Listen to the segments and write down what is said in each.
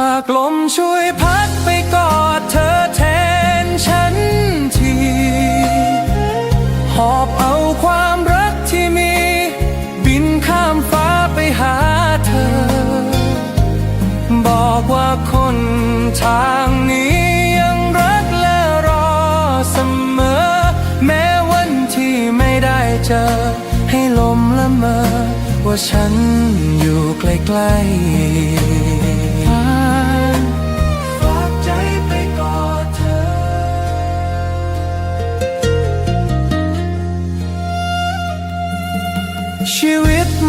ากลมช่วยพัดไปกอดเธอแทนฉันที หอบเอาความรักที่มี บินข้ามฟ้าไปหาเธอ บอกว่าคนทางนี้ยังรักและรอเสมอ แม้วันที่ไม่ได้เจอ ให้ลมละเมอ ว่าฉันอยู่ใกล้ๆ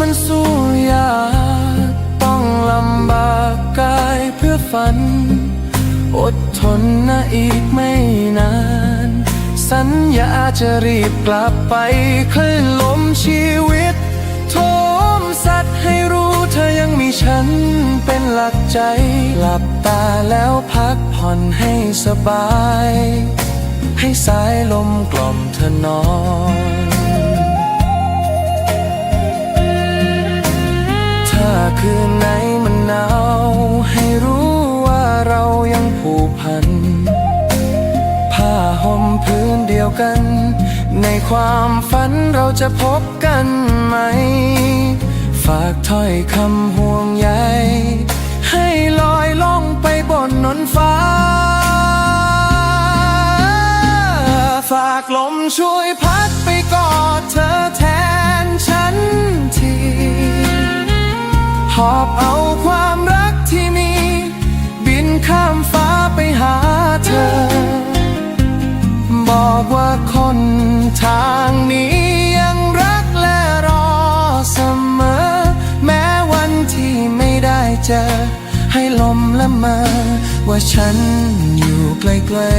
มันสู้ยากต้องลำบากกายเพื่อฝัน อดทนนะอีกไม่นาน สัญญาจะรีบกลับไปคลื่นลมชีวิตโทมสัตว์ให้รู้เธอยังมีฉันเป็นหลักใจ หลับตาแล้วพักผ่อนให้สบาย ให้สายลมกล่อมเธอนอน กัน ในความฝันเราจะพบกันไหม ฝากถ้อยคำห่วงใยให้ลอยล่องไปบนนนฟ้า ฝากลมช่วยพัดไปกอดเธอแทนฉันทีหอบเอาความรักที่มี บินข้ามฟ้าไปหาเธอ เจอ ให้ลมละมา ว่าฉันอยู่ใกล้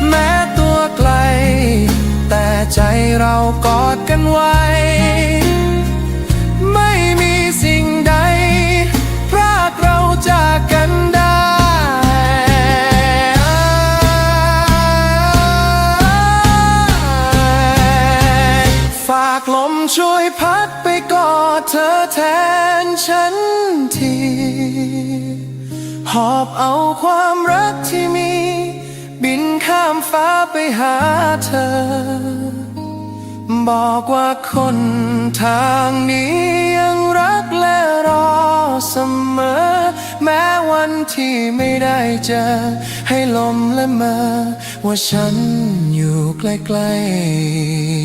ๆแม้ตัวไกล แต่ใจเรากอดกันไว้ ช่วยพัดไปกอดเธอแทนฉันที หอบเอาความรักที่มี บินข้ามฟ้าไปหาเธอ บอกว่าคนทางนี้ยังรักและรอเสมอ แม้วันที่ไม่ได้เจอ ให้ลมและมอว่าฉันอยู่ใกล้ๆ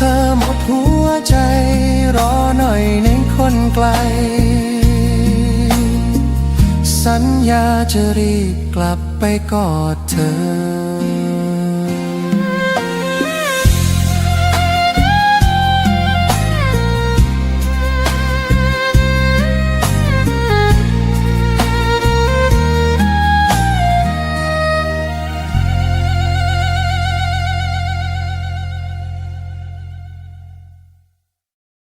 ธอหมดหัวใจ รอหน่อยในคนไกล สัญญาจะรีบกลับไปกอดเธอ